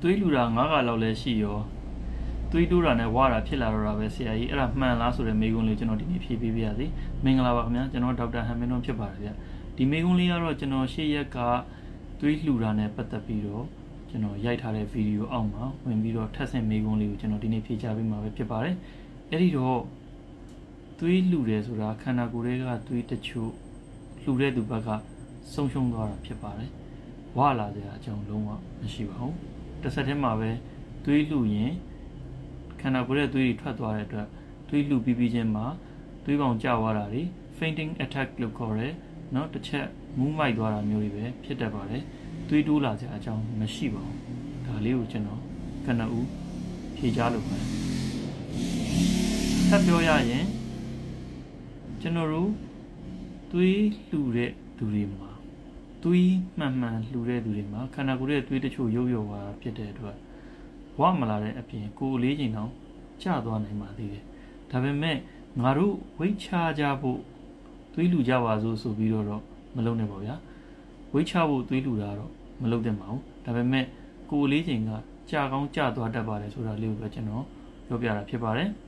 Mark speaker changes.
Speaker 1: သွေးလူတာ9ကလောက်လဲရှိရောသွေးတိုးတာနဲ့ဝါတာဖြစ်လာတော့တာပဲဆရာကြီးအဲ့ဒါမှန်လားဆိုတဲ့မေးခွန်းလေးကျွန်တော်ဒီနေ့ဖြေပေးပြရစီမင်္ဂလာပါခင်ဗျာကျွန်တော်ဒေါက်တာဟန်မင်းတို့ဖြစ်ပါတယ်ဗျဒီမေးခွန်းလေးကတော့ကျွန်တော်ရှေ့ရက်ကသွေးလှူတာနဲ့ပတ်သက်ပြီးတော့ကျွန်တော်ရိုက်ထားတဲ့ဗီဒီယိုအောက်မှာဝင်ပြီးတော့ထပ်ဆင့်မေးခွန်းလေးကိုကျွန်တော်ဒီနေ့ဖြေချပေးမှာပဲဖြစ်ပါတယ်အဲ့ဒီတော့သွေးလှူတယ်ဆိုတာခန္ဓာကိုယ်တွေကသွေးတချို့လှူတဲ့သူဘက်ကဆုံးရှုံးသွားတာဖြစ်ပါတယ်ဝလာစရာအကြောင်းလုံးဝမရှိပါဘူး တစ်ဆက်တည်းမှာပဲသွေးလှရင်ခန္ဓာကိုယ်ရဲ့သွေးတွေထွက်သွားတဲ့အတွက်သွေးလှပြီးပြီးချင်းမှာသွေးကောင်ကျသွားတာတွေ fainting attack လို့ခေါ်တယ်เนาะတစ်ချက်မူးမိုက်သွားတာမျိုးတွေပဲဖြစ်တတ်ပါတယ်သွေးတိုးလာစရာအကြောင်းမရှိပါဘူးဒါလေးကိုကျွန်တော်ကနဦးဖြေချလို့ပါတယ်ဆက်ပြောရရင်ကျွန်တော်တို့သွေးလှတဲ့သူတွေမှာ သွေးမှန်မှန်လှူတဲ့သူတွေမှာခန္ဓာကိုယ်ရဲ့သွေးတချို့ရုပ်ရုပ်သွားတာဖြစ်တဲ့အတွက်ဝမလာတဲ့အပြင်ကိုယ်အလေးချိန်တောင်ကျသွားနိုင်ပါသေးတယ်။ဒါပေမဲ့ငါတို့ဝိတ်ချကြဖို့သွေးလှူကြပါစို့ဆိုပြီးတော့တော့မလုပ်နဲ့ပေါ့ဗျာ။ဝိတ်ချဖို့သွေးလှူတာတော့မလုပ်သင့်ပါဘူး။ဒါပေမဲ့ကိုယ်အလေးချိန်ကကြာကောင်းကြာသွားတတ်ပါတယ်ဆိုတာလေးကိုပဲကျွန်တော်ပြောပြတာဖြစ်ပါတယ်။